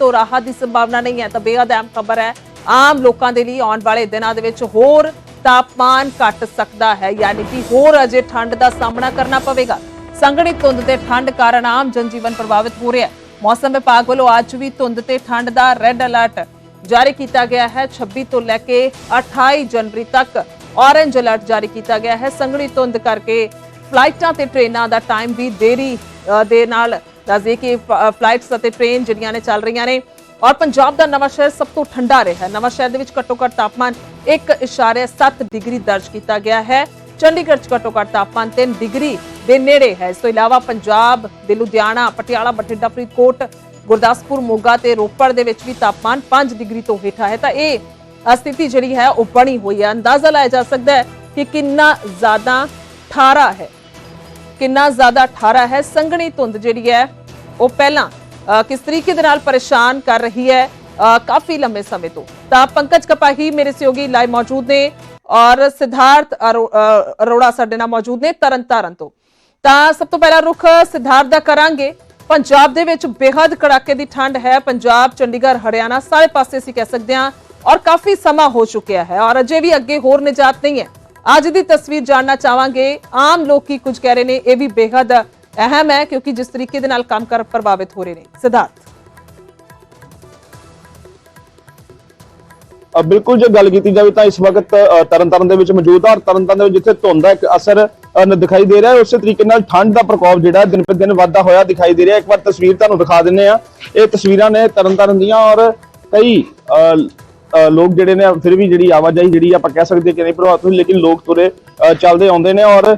ਤੋਂ ਰਾਹਤ ਦੀ ਸੰਭਾਵਨਾ ਨਹੀਂ ਹੈ, ਤਾਂ ਬੇहद ਅਹਿਮ ਖਬਰ ਹੈ, ਆਮ ਲੋਕਾਂ ਦੇ ਲਈ ਆਉਣ ਵਾਲੇ ਦਿਨਾਂ ਦੇ ਵਿੱਚ ਹੋਰ ਤਾਪਮਾਨ ਘਟ ਸਕਦਾ ਹੈ, ਯਾਨੀ ਕਿ ਹੋਰ ਅਜੇ ਠੰਡ ਦਾ ਸਾਹਮਣਾ ਕਰਨਾ ਪਵੇਗਾ। ਸੰਘਣੀ ਧੁੰਦ ਤੇ ਠੰਡ ਕਾਰਨ ਆਮ ਜਨਜੀਵਨ ਪ੍ਰਭਾਵਿਤ ਹੋ ਰਿਹਾ ਹੈ। ਮੌਸਮ ਵਿਭਾਗ ਵੱਲੋਂ ਅੱਜ ਵੀ ਧੁੰਦ ਤੇ ਠੰਡ ਦਾ ਰੈੱਡ ਅਲਰਟ ਜਾਰੀ ਕੀਤਾ ਗਿਆ ਹੈ। 26 ਤੋਂ ਲੈ ਕੇ 28 ਜਨਵਰੀ ਤੱਕ ਔਰੇਂਜ ਅਲਰਟ ਜਾਰੀ ਕੀਤਾ ਗਿਆ ਹੈ। ਸੰਘਣੀ ਧੁੰਦ ਕਰਕੇ ਫਲਾਈਟਾਂ ਤੇ ਟ੍ਰੇਨਾਂ ਦਾ ਟਾਈਮ ਵੀ ਦੇਰੀ ਦੇ ਨਾਲ ਦੱਸਦੇ ਕਿ ਫਲਾਈਟਸ ਅਤੇ ਟ੍ਰੇਨ ਜਿਹੜੀਆਂ ਨੇ ਚੱਲ ਰਹੀਆਂ ਨੇ। ਔਰ ਪੰਜਾਬ ਦਾ ਨਵਾਂ ਸ਼ਹਿਰ ਸਭ ਤੋਂ ਠੰਡਾ ਰਿਹਾ ਹੈ। ਨਵਾਂ ਸ਼ਹਿਰ ਦੇ ਵਿੱਚ ਘੱਟੋ ਘੱਟ ਤਾਪਮਾਨ 1.7 ਡਿਗਰੀ ਦਰਜ ਕੀਤਾ ਗਿਆ ਹੈ। ਚੰਡੀਗੜ੍ਹ 'ਚ ਘੱਟੋ ਘੱਟ ਤਾਪਮਾਨ 3 ਡਿਗਰੀ ਦੇ ਨੇੜੇ ਹੈ। ਇਸ ਤੋਂ ਇਲਾਵਾ ਪੰਜਾਬ ਦੇ ਲੁਧਿਆਣਾ, ਪਟਿਆਲਾ, ਬਠਿੰਡਾ, ਫਰੀਦਕੋਟ, ਗੁਰਦਾਸਪੁਰ, ਮੋਗਾ ਤੇ ਰੋਪੜ ਦੇ ਵਿੱਚ ਵੀ ਤਾਪਮਾਨ 5 ਡਿਗਰੀ ਤੋਂ ਹੇਠਾਂ ਹੈ। ਤਾਂ ਇਹ ਸਥਿਤੀ ਜਿਹੜੀ ਹੈ ਉਹ ਬਣੀ ਹੋਈ ਹੈ। ਅੰਦਾਜ਼ਾ ਲਾਇਆ ਜਾ ਸਕਦਾ ਹੈ ਕਿ ਕਿੰਨਾ ਜ਼ਿਆਦਾ ਠਾਰਾ ਹੈ। ਕਿੰਨਾ ਜ਼ਿਆਦਾ ਠਾਰਾ ਹੈ। ਸੰਘਣੀ ਧੁੰਦ ਜਿਹੜੀ ਹੈ ਉਹ ਪਹਿਲਾਂ ਕਿਸ ਤਰੀਕੇ ਦੇ ਨਾਲ ਪਰੇਸ਼ਾਨ ਕਰ ਰਹੀ ਹੈ ਕਾਫੀ ਲੰਬੇ ਸਮੇਂ ਤੋਂ। ਤਾਂ ਪੰਕਜ ਕਪਾਹੀ ਮੇਰੇ ਸਹਿਯੋਗੀ ਲਾਈਵ ਮੌਜੂਦ ਨੇ ਔਰ ਸਿਧਾਰਥ ਅਰੋੜਾ ਸਾਡੇ ਨਾਲ ਮੌਜੂਦ ਨੇ ਤਰਨਤਾਰਨ ਤੋਂ। ਤਾਂ ਸਭ ਤੋਂ ਪਹਿਲਾਂ ਰੁਖ ਸਿਧਾਰਥ ਦਾ ਕਰਾਂਗੇ। ਪੰਜਾਬ ਦੇ ਵਿੱਚ ਬੇਹੱਦ ਕੜਾਕੇ ਦੀ ਠੰਡ ਹੈ। ਪੰਜਾਬ, ਚੰਡੀਗੜ੍ਹ, ਹਰਿਆਣਾ ਸਾਰੇ ਪਾਸੇ ਅਸੀਂ ਕਹਿ ਸਕਦੇ ਹਾਂ ਔਰ ਕਾਫੀ ਸਮਾਂ ਹੋ ਚੁੱਕਿਆ ਹੈ ਔਰ ਅਜੇ ਵੀ ਅੱਗੇ ਹੋਰ ਨਿਜਾਤ ਨਹੀਂ ਹੈ। ਅੱਜ ਦੀ ਤਸਵੀਰ ਜਾਣਨਾ ਚਾਹਾਂਗੇ। ਆਮ ਲੋਕ ਕੀ ਕੁਝ ਕਹਿ ਰਹੇ ਨੇ, ਇਹ ਵੀ ਬੇਹੱਦ ਅਹਿਮ ਹੈ ਕਿਉਂਕਿ ਜਿਸ ਤਰੀਕੇ ਦੇ ਨਾਲ ਕੰਮ ਕਰ ਪ੍ਰਭਾਵਿਤ ਹੋ ਰਹੇ ਨੇ। ਸਿਧਾਰਥ। ਬਿਲਕੁਲ ਜੇ ਗੱਲ ਕੀਤੀ ਜਾਵੇ ਤਾਂ ਇਸ ਵਕਤ ਤਰਨਤਾਰਨ ਦੇ ਵਿੱਚ ਮੌਜੂਦ ਹਾਂ ਤਰਨਤਾਰਨ ਦੇ ਵਿੱਚ ਜਿੱਥੇ ਧੁੰਦ ਦਾ ਇੱਕ ਅਸਰ ਦਿਖਾਈ ਦੇ ਰਿਹਾ ਹੈ ਉਸੇ ਤਰੀਕੇ ਨਾਲ ਠੰਡ ਦਾ ਪ੍ਰਕੋਪ ਜਿਹੜਾ ਦਿਨ ਪਰ ਦਿਨ ਵਾਧਾ ਹੋਇਆ ਦਿਖਾਈ ਦੇ ਰਿਹਾ ਇੱਕ ਵਾਰ ਤਸਵੀਰ ਤੁਹਾਨੂੰ ਦਿਖਾ ਦਿੰਨੇ ਆ ਇਹ ਤਸਵੀਰਾਂ ਨੇ ਤਰਨਤਾਰਨ ਦੀਆਂ ਔਰ ਕਈ ਅ, ਲੋਕ ਜਿਹੜੇ ਨੇ ਫਿਰ ਵੀ ਜਿਹੜੀ ਆਵਾਜਾਈ ਜਿਹੜੀ ਆਪਾਂ ਕਹਿ ਸਕਦੇ ਕਿ ਨਹੀਂ ਪ੍ਰਭਾਵਿਤ ਹੋਈ ਲੇਕਿਨ ਲੋਕ ਤੁਰੇ ਚੱਲਦੇ ਆਉਂਦੇ ਨੇ ਔਰ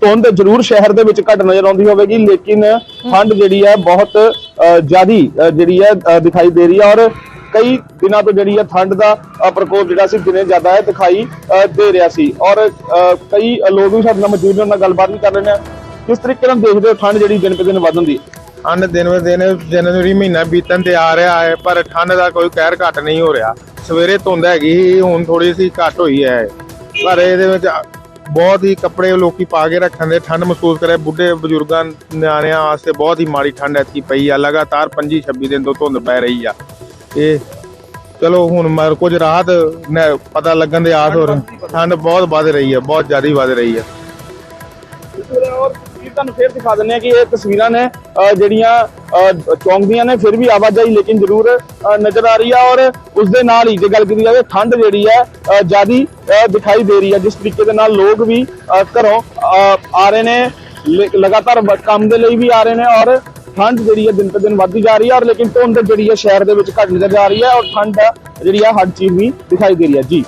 ਧੁੰਦ ਜ਼ਰੂਰ ਸ਼ਹਿਰ ਦੇ ਵਿੱਚ ਘੱਟ ਨਜ਼ਰ ਆਉਂਦੀ ਹੋਵੇਗੀ ਲੇਕਿਨ ਠੰਡ ਜਿਹੜੀ ਹੈ ਬਹੁਤ ਜ਼ਿਆਦੀ ਜਿਹੜੀ ਹੈ ਦਿਖਾਈ ਦੇ ਰਹੀ ਹੈ ਔਰ ਕਈ ਦਿਨਾਂ ਤੋਂ ਜਿਹੜੀ ਹੈ ਠੰਡ ਦਾ ਪ੍ਰਕੋਪ ਜਿਹੜਾ ਸੀ ਦਿਨੇ ਜ਼ਿਆਦਾ ਹੈ ਦਿਖਾਈ ਦੇ ਰਿਹਾ ਸੀ ਔਰ ਕਈ ਲੋਕ ਵੀ ਸਾਡੇ ਨਾਲ ਮੌਜੂਦ ਨੇ ਉਹਨਾਂ ਨਾਲ ਗੱਲਬਾਤ ਵੀ ਕਰ ਰਹੇ ਨੇ ਕਿਸ ਤਰੀਕੇ ਨਾਲ ਦੇਖਦੇ ਹੋ ਠੰਡ ਜਿਹੜੀ ਦਿਨ ਤੇ ਦਿਨ ਵਧਣ ਦੀ ਠੰਡ ਦਿਨ ਵੇ ਦਿਨ ਜਨਵਰੀ ਮਹੀਨਾ ਬੀਤਣ ਤੇ ਆ ਰਿਹਾ ਹੈ ਪਰ ਠੰਡ ਦਾ ਕੋਈ ਕਹਿਰ ਘਟ ਨਹੀਂ ਹੋ ਰਿਹਾ। ਸਵੇਰੇ ਧੁੰਦ ਹੈਗੀ ਸੀ, ਹੁਣ ਥੋੜੀ ਸੀ ਘਟ ਹੋਈ ਹੈ। ਪਰ ਇਹਦੇ ਵਿੱਚ ਬਹੁਤ ਹੀ ਕੱਪੜੇ ਲੋਕੀ ਪਾ ਕੇ ਰੱਖਣ ਦੇ ਠੰਡ ਮਹਿਸੂਸ ਕਰੇ ਬੁੱਢੇ ਬਜ਼ੁਰਗਾਂ ਨਿਆਣਿਆਂ ਵਾਸਤੇ ਬਹੁਤ ਹੀ ਮਾੜੀ ਠੰਡ ਐਤਕੀ ਪਈ ਆ ਲਗਾਤਾਰ 25 26 ਦਿਨ ਤੋਂ ਧੁੰਦ ਪੈ ਰਹੀ ਆ। ਇਹ ਚਲੋ ਹੁਣ ਮਰ ਕੁਝ ਰਾਹਤ ਪਤਾ ਲੱਗਣ ਦੇ ਆਸ ਹੋ ਰਹੀ ਠੰਡ ਬਹੁਤ ਵੱਧ ਰਹੀ ਹੈ ਬਹੁਤ ਜ਼ਿਆਦਾ ਵੱਧ ਰਹੀ ਹੈ ਔਰ ਤਸਵੀਰ ਤੁਹਾਨੂੰ ਫੇਰ ਦਿਖਾ ਦਿੰਨੇ ਆ ਕਿ ਇਹ ਤਸਵੀਰਾਂ ਨੇ ਜਿਹੜੀਆਂ ਅ, ਚੌਂਕਦੀਆਂ ਨੇ ਫਿਰ ਵੀ ਆਵਾਜਾਈ ਲੇਕਿਨ ਜ਼ਰੂਰ ਨਜ਼ਰ ਆ ਰਹੀ ਹੈ ਔਰ ਉਸ ਦੇ ਨਾਲ ਹੀ ਜੇ ਗੱਲ ਕੀਤੀ ਜਾਵੇ ਠੰਡ ਜਿਹੜੀ ਹੈ ਜ਼ਿਆਦੀ ਦਿਖਾਈ ਦੇ ਰਹੀ ਹੈ ਜਿਸ ਤਰੀਕੇ ਦੇ ਨਾਲ ਲੋਕ ਵੀ ਘਰੋਂ ਅ, ਆ ਰਹੇ ਨੇ ਲਗਾਤਾਰ ਕੰਮ ਦੇ ਲਈ ਵੀ ਆ ਰਹੇ ਨੇ ਔਰ ਠੰਡ ਜਿਹੜੀ ਹੈ ਦਿਨ ਤੇ ਦਿਨ ਵੱਧਦੀ ਜਾ ਰਹੀ ਹੈ ਔਰ ਲੇਕਿਨ ਧੁੰਦ ਜਿਹੜੀ ਹੈ ਸ਼ਹਿਰ ਦੇ ਵਿੱਚ ਘੱਟ ਨਜ਼ਰ ਜਾ ਰਹੀ ਹੈ ਔਰ ਠੰਡ ਜਿਹੜੀ ਹੈ ਹਰ ਚੀਜ਼ ਵੀ ਦਿਖਾਈ ਦੇ ਰਹੀ ਹੈ। ਜੀ।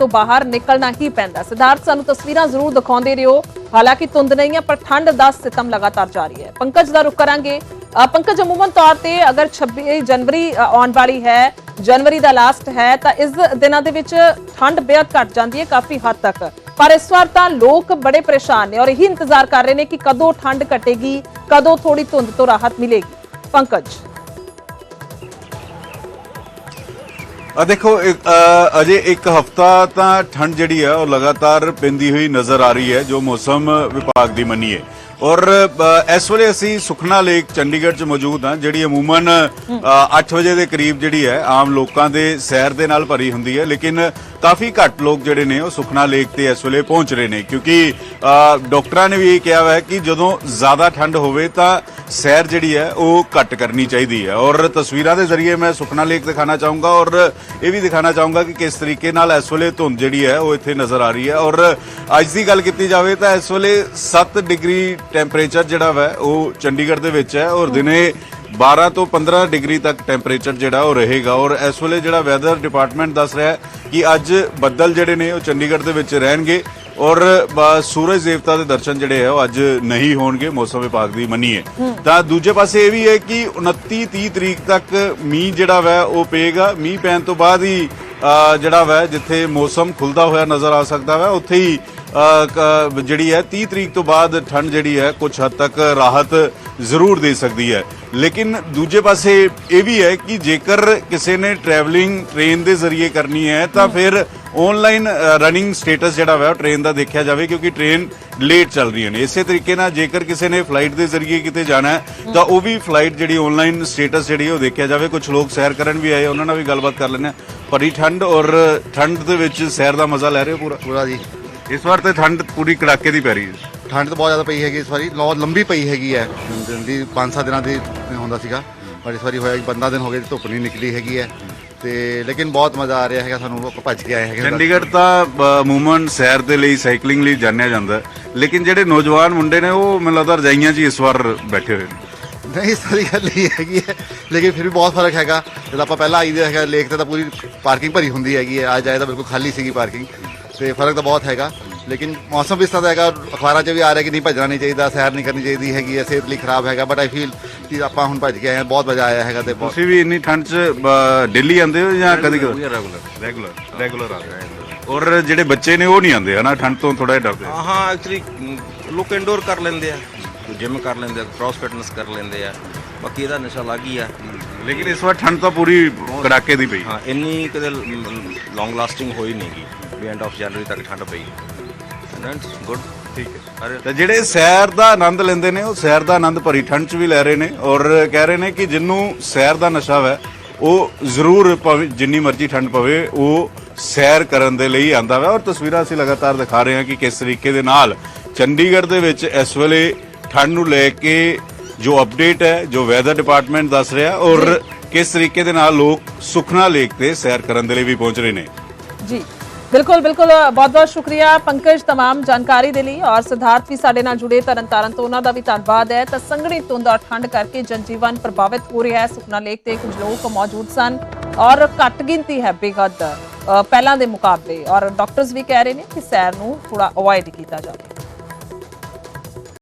ਤੋਂ ਬਾਹਰ ਨਿਕਲਣਾ ਹੀ ਪੈਂਦਾ। ਸਿਧਾਰਥ, ਸਾਨੂੰ ਤਸਵੀਰਾਂ ਜ਼ਰੂਰ ਦਿਖਾਉਂਦੇ ਰਹੋ। ਹਾਲਾਂਕਿ ਧੁੰਦ ਨਹੀਂ ਹੈ, ਪਰ ਠੰਡ ਦਾ ਸਿਤਮ ਲਗਾਤਾਰ ਜਾਰੀ ਹੈ। ਪੰਕਜ ਦਾ ਰੁਖ ਕਰਾਂਗੇ। ਪੰਕਜ, ਅਮੂਮਨ ਤੌਰ ਤੇ ਅਗਰ 26 ਜਨਵਰੀ ਆਉਣ ਵਾਲੀ ਹੈ, ਜਨਵਰੀ ਦਾ ਲਾਸਟ ਹੈ, ਤਾਂ ਇਸ ਦਿਨਾਂ ਦੇ ਵਿੱਚ ਠੰਡ ਬੇਹੱਦ ਘਟ ਜਾਂਦੀ ਹੈ ਕਾਫੀ ਹੱਦ ਤੱਕ। ਪਰ ਇਸ ਵਾਰ ਤਾਂ ਲੋਕ ਬੜੇ ਪਰੇਸ਼ਾਨ ਨੇ ਔਰ ਇਹੀ ਇੰਤਜ਼ਾਰ ਕਰ ਰਹੇ ਨੇ ਕਿ ਕਦੋਂ ਠੰਡ ਘਟੇਗੀ, ਕਦੋਂ ਥੋੜੀ ਧੁੰਦ ਤੋਂ ਰਾਹਤ ਮਿਲੇਗੀ। ਪੰਕਜ। ਆ ਦੇਖੋ ਅਜੇ ਇੱਕ ਹਫਤਾ ਤਾਂ ਠੰਡ ਜਿਹੜੀ ਹੈ ਉਹ ਲਗਾਤਾਰ ਪੈਂਦੀ ਹੋਈ ਨਜ਼ਰ ਆ ਰਹੀ ਹੈ ਜੋ ਮੌਸਮ ਵਿਭਾਗ ਦੀ ਮੰਨੀਏ ਔਰ ਇਸ ਵੇਲੇ ਅਸੀਂ ਸੁਖਨਾ ਲੇਕ ਚੰਡੀਗੜ੍ਹ 'ਚ ਮੌਜੂਦ ਹਾਂ ਜਿਹੜੀ ਅਮੂਮਨ 8 ਵਜੇ ਦੇ ਕਰੀਬ ਜਿਹੜੀ ਹੈ ਆਮ ਲੋਕਾਂ ਦੇ ਸੈਰ ਦੇ ਨਾਲ ਭਰੀ ਹੁੰਦੀ ਹੈ ਲੇਕਿਨ ਕਾਫੀ ਘੱਟ ਲੋਕ ਜਿਹੜੇ ਨੇ ਉਹ ਸੁਖਨਾ ਲੇਕ ਤੇ ਇਸ ਵੇਲੇ ਪਹੁੰਚ ਰਹੇ ਨੇ। ਕਿਉਂਕਿ ਅ, ਡਾਕਟਰਾਂ ਨੇ ਵੀ ਇਹ ਕਿਹਾ ਹੋਇਆ ਹੈ ਕਿ ਜਦੋਂ ਜ਼ਿਆਦਾ ਠੰਡ ਹੋਵੇ ਤਾਂ ਸੈਰ ਜਿਹੜੀ ਹੈ ਉਹ ਘੱਟ ਕਰਨੀ ਚਾਹੀਦੀ ਹੈ। ਔਰ ਤਸਵੀਰਾਂ ਦੇ ਜ਼ਰੀਏ ਮੈਂ ਸੁਖਨਾ ਲੇਕ ਦਿਖਾਣਾ ਚਾਹੂੰਗਾ ਔਰ ਇਹ ਵੀ ਦਿਖਾਣਾ ਚਾਹੂੰਗਾ ਕਿ ਕਿਸ ਤਰੀਕੇ ਨਾਲ ਇਸ ਵੇਲੇ ਧੁੰਦ ਜਿਹੜੀ ਹੈ ਉਹ ਇੱਥੇ ਨਜ਼ਰ ਆ ਰਹੀ ਹੈ। ਔਰ ਅੱਜ ਦੀ ਗੱਲ ਕੀਤੀ ਜਾਵੇ ਤਾਂ ਇਸ ਵੇਲੇ 7 ਡਿਗਰੀ ਟੈਂਪਰੇਚਰ ਜਿਹੜਾ ਵਾ ਉਹ ਚੰਡੀਗੜ੍ਹ ਦੇ ਵਿੱਚ ਹੈ ਔਰ ਦਿਨੇ 12 ਤੋਂ 15 ਡਿਗਰੀ ਤੱਕ ਟੈਂਪਰੇਚਰ ਜਿਹੜਾ ਉਹ ਰਹੇਗਾ। ਔਰ ਇਸ ਵੇਲੇ ਜਿਹੜਾ ਵੈਦਰ ਡਿਪਾਰਟਮੈਂਟ ਦੱਸ ਰਿਹਾ ਹੈ ਕਿ ਅੱਜ ਬੱਦਲ ਜਿਹੜੇ ਨੇ ਉਹ ਚੰਡੀਗੜ੍ਹ ਦੇ ਵਿੱਚ ਰਹਿਣਗੇ। ਔਰ ਬ- ਸੂਰਜ ਦੇਵਤਾ ਦੇ ਦਰਸ਼ਨ ਜਿਹੜੇ ਹੈ ਉਹ ਅੱਜ ਨਹੀਂ ਹੋਣਗੇ ਮੌਸਮ ਵਿਭਾਗ ਦੀ ਮੰਨੀਏ ਤਾਂ ਦੂਜੇ ਪਾਸੇ ਇਹ ਵੀ ਹੈ ਕਿ 29 30 ਤਰੀਕ ਤੱਕ ਮੀਂਹ ਜਿਹੜਾ ਵੈ ਉਹ ਪਏਗਾ। ਮੀਂਹ ਪੈਣ ਤੋਂ ਬਾਅਦ ਹੀ ਜਿਹੜਾ ਵੈ ਜਿੱਥੇ ਮੌਸਮ ਖੁੱਲਦਾ ਹੋਇਆ ਨਜ਼ਰ ਆ ਸਕਦਾ ਵੈ ਉੱਥੇ ਹੀ ਜਿਹੜੀ ਹੈ 30 ਤਰੀਕ ਤੋਂ ਬਾਅਦ ਠੰਡ ਜਿਹੜੀ ਹੈ ਕੁਝ ਹੱਦ ਤੱਕ ਰਾਹਤ ਜ਼ਰੂਰ ਦੇ ਸਕਦੀ ਹੈ। ਲੇਕਿਨ ਦੂਜੇ ਪਾਸੇ ਇਹ ਵੀ ਹੈ ਕਿ ਜੇਕਰ ਕਿਸੇ ਨੇ ਟਰੈਵਲਿੰਗ ਟ੍ਰੇਨ ਦੇ ਜ਼ਰੀਏ ਕਰਨੀ ਹੈ ਤਾਂ ਫਿਰ ਆਨਲਾਈਨ ਰਨਿੰਗ ਸਟੇਟਸ ਜਿਹੜਾ ਵਾ ਟ੍ਰੇਨ ਦਾ ਦੇਖਿਆ ਜਾਵੇ ਕਿਉਂਕਿ ਟ੍ਰੇਨ ਲੇਟ ਚੱਲ ਰਹੀਆਂ ਨੇ। ਇਸੇ ਤਰੀਕੇ ਨਾਲ ਜੇਕਰ ਕਿਸੇ ਨੇ ਫਲਾਈਟ ਦੇ ਜ਼ਰੀਏ ਕਿਤੇ ਜਾਣਾ ਹੈ ਤਾਂ ਉਹ ਵੀ ਫਲਾਈਟ ਜਿਹੜੀ ਆਨਲਾਈਨ ਸਟੇਟਸ ਜਿਹੜੀ ਉਹ ਦੇਖਿਆ ਜਾਵੇ। ਕੁਝ ਲੋਕ ਸੈਰ ਕਰਨ ਵੀ ਆਏ ਉਹਨਾਂ ਨਾਲ ਵੀ ਗੱਲਬਾਤ ਕਰ ਆ ਭਰੀ ਠੰਡ ਔਰ ਠੰਡ ਦੇ ਵਿੱਚ ਸੈਰ ਦਾ ਮਜ਼ਾ ਲੈ ਰਹੇ ਹੋ ਪੂਰਾ? ਪੂਰਾ ਜੀ। ਇਸ ਵਾਰ ਤੇ ਠੰਡ ਪੂਰੀ ਕੜਾਕੇ ਦੀ ਪੈ ਰਹੀ ਹੈ। ਠੰਡ ਤਾਂ ਬਹੁਤ ਜ਼ਿਆਦਾ ਪਈ ਹੈਗੀ ਇਸ ਵਾਰੀ ਲੋ ਲੰਬੀ ਪਈ ਹੈਗੀ ਹੈ। ਦੀ 5-7 ਦਿਨਾਂ ਦੀ ਹੁੰਦਾ ਸੀਗਾ ਪਰ ਇਸ ਵਾਰੀ ਹੋਇਆ ਕਿ 15 ਦਿਨ ਹੋ ਗਏ ਧੁੱਪ ਨਹੀਂ ਨਿਕਲੀ ਹੈਗੀ ਹੈ। ਤੇ ਲੇਕਿਨ ਬਹੁਤ ਮਜ਼ਾ ਆ ਰਿਹਾ ਹੈਗਾ ਸਾਨੂੰ ਆਪਾਂ ਭੱਜ ਕੇ ਆਏ ਹੈਗੇ। ਚੰਡੀਗੜ੍ਹ ਤਾਂ ਅ, ਅਮੂਮਨ ਸੈਰ ਦੇ ਲਈ ਸਾਈਕਲਿੰਗ ਲਈ ਜਾਣਿਆ ਜਾਂਦਾ। ਲੇਕਿਨ ਜਿਹੜੇ ਨੌਜਵਾਨ ਮੁੰਡੇ ਨੇ ਉਹ ਮੈਨੂੰ ਲੱਗਦਾ ਰਜਾਈਆਂ 'ਚ ਹੀ ਇਸ ਵਾਰ ਬੈਠੇ ਹੋਏ ਨੇ। ਨਹੀਂ ਸਾਰੀ ਗੱਲ ਇਹ ਹੈਗੀ ਹੈ। ਲੇਕਿਨ ਫਿਰ ਵੀ ਬਹੁਤ ਫ਼ਰਕ ਹੈਗਾ। ਜਦੋਂ ਆਪਾਂ ਪਹਿਲਾਂ ਆਈਦੇ ਹੈਗਾ ਲੇਕ ਤੇ ਤਾਂ ਪੂਰੀ ਪਾਰਕਿੰਗ ਭਰੀ ਹੁੰਦੀ ਹੈਗੀ ਹੈ। ਅੱਜ ਆਏ ਤਾਂ ਬਿਲਕੁਲ ਖਾਲੀ ਸੀਗੀ ਪਾਰਕਿੰਗ ਤੇ ਫ਼ਰਕ ਤਾਂ ਬਹੁਤ ਹੈਗਾ। ਲੇਕਿਨ ਮੌਸਮ ਵੀ ਇਸ ਤਰ੍ਹਾਂ ਦਾ ਹੈਗਾ ਅਖਬਾਰਾਂ 'ਚ ਵੀ ਆ ਰਿਹਾ ਕਿ ਨਹੀਂ ਭੱਜਣਾ ਨਹੀਂ ਚਾਹੀਦਾ ਸੈਰ ਨਹੀਂ ਕਰਨੀ ਚਾਹੀਦੀ ਹੈਗੀ ਹੈ ਸਿਹਤ ਲਈ ਖਰਾਬ ਹੈਗਾ ਬਟ ਆਈ ਫੀਲ ਕਿ ਆਪਾਂ ਹੁਣ ਭੱਜ ਕੇ ਆਏ ਹਾਂ ਬਹੁਤ ਮਜ਼ਾ ਆਇਆ ਹੈਗਾ ਤੇ ਬਹੁਤ ਤੁਸੀਂ ਵੀ ਇੰਨੀ ਠੰਡ 'ਚ ਦਿੱਲੀ ਆਉਂਦੇ ਹੋ ਜਾਂ ਕਦੀ ਕਦੀ? ਰੈਗੂਲਰ ਰੈਗੂਲਰ ਰੈਗੂਲਰ ਆਉਂਦੇ ਹੋ। ਔਰ ਜਿਹੜੇ ਬੱਚੇ ਨੇ ਉਹ ਨਹੀਂ ਆਉਂਦੇ ਹਨਾ? ਠੰਡ ਤੋਂ ਥੋੜਾ ਜਿਹਾ ਡਰਦੇ। ਹਾਂ ਹਾਂ ਐਕਚੁਅਲੀ ਲੋਕ ਇੰਡੋਰ ਕਰ ਲੈਂਦੇ ਆ ਜਿਮ ਕਰ ਲੈਂਦੇ ਆ ਕ੍ਰਾਸ ਫਿਟਨੈਸ ਕਰ ਲੈਂਦੇ ਆ ਬਾਕੀ ਇਹਦਾ ਨਸ਼ਾ ਲੱਗ ਹੀ ਆ। ਲੇਕਿਨ ਇਸ ਵਾਰ ਠੰਡ ਤਾਂ ਪੂਰੀ ਕੜਾਕੇ ਦੀ ਪਈ। ਹਾਂ ਇੰਨੀ ਕਦੇ ਲੌਂਗ ਲਾਸਟਿੰਗ ਹੋਈ ਨਹੀਂਗੀ ਵੀ ਐਂਡ ਆਫ ਜਨਵਰੀ ਤੱਕ ਠੰਡ ਪਈ। ਐਂਡ ਗੁੱਡ ਠੀਕ ਹੈ। ਅਰੇ ਤੇ ਜਿਹੜੇ ਸੈਰ ਦਾ ਆਨੰਦ ਲੈਂਦੇ ਨੇ ਉਹ ਸੈਰ ਦਾ ਆਨੰਦ ਭਰੀ ਠੰਡ 'ਚ ਵੀ ਲੈ ਰਹੇ ਨੇ ਔਰ ਕਹਿ ਰਹੇ ਨੇ ਕਿ ਜਿੰਨੂੰ ਸੈਰ ਦਾ ਨਸ਼ਾ ਹੈ ਉਹ ਜ਼ਰੂਰ ਭਾਵੇਂ ਜਿੰਨੀ ਮਰਜ਼ੀ ਠੰਡ ਪਵੇ ਉਹ ਸੈਰ ਕਰਨ ਦੇ ਲਈ ਆਂਦਾ ਵਾ। ਔਰ ਤਸਵੀਰਾਂ ਅਸੀਂ ਲਗਾਤਾਰ ਦਿਖਾ ਰਹੇ ਹਾਂ ਕਿ ਕਿਸ ਤਰੀਕੇ ਦੇ ਨਾਲ ਚੰਡੀਗੜ੍ਹ ਦੇ ਵਿੱਚ ਇਸ ਵੇਲੇ ਠੰਡ ਨੂੰ ਲੈ ਕੇ ਜੋ ਅਪਡੇਟ ਹੈ ਜੋ ਵੈਦਰ ਡਿਪਾਰਟਮੈਂਟ ਦੱਸ ਰਿਹਾ ਔਰ ਕਿਸ ਤਰੀਕੇ ਦੇ ਨਾਲ ਲੋਕ ਸੁਖਨਾ ਲੇਕ ਤੇ ਸੈਰ ਕਰਨ ਦੇ ਲਈ ਵੀ ਪਹੁੰਚ ਰਹੇ ਨੇ। ਜੀ। ਬਿਲਕੁਲ ਬਿਲਕੁਲ ਬਹੁਤ ਬਹੁਤ ਸ਼ੁਕਰੀਆ ਪੰਕਜ तमाम ਜਾਣਕਾਰੀ ਦੇ ਲਈ ਔਰ ਸਿਧਾਰਥ ਵੀ ਸਾਡੇ ਨਾਲ ਜੁੜੇ ਤਰਨਤਾਰਨ ਤੋਂ ਉਹਨਾਂ ਦਾ ਵੀ ਧੰਨਵਾਦ ਹੈ ਤਾਂ ਸੰਘਣੀ ਧੁੰਦ ਔਰ ਠੰਡ ਕਰਕੇ ਜਨਜੀਵਨ ਪ੍ਰਭਾਵਿਤ ਹੋ ਰਿਹਾ ਹੈ ਸੁਖਨਾ ਲੇਕ ਤੇ ਕੁਝ ਲੋਕ ਮੌਜੂਦ ਸਨ ਔਰ ਘੱਟ ਗਿਣਤੀ ਹੈ ਬੇਹੱਦ ਅ, ਪਹਿਲਾਂ ਦੇ ਮੁਕਾਬਲੇ ਔਰ ਡਾਕਟਰਸ ਵੀ ਕਹਿ ਰਹੇ ਨੇ ਕਿ ਸੈਰ ਨੂੰ ਥੋੜਾ ਅਵੋਇਡ ਕੀਤਾ ਜਾਵੇ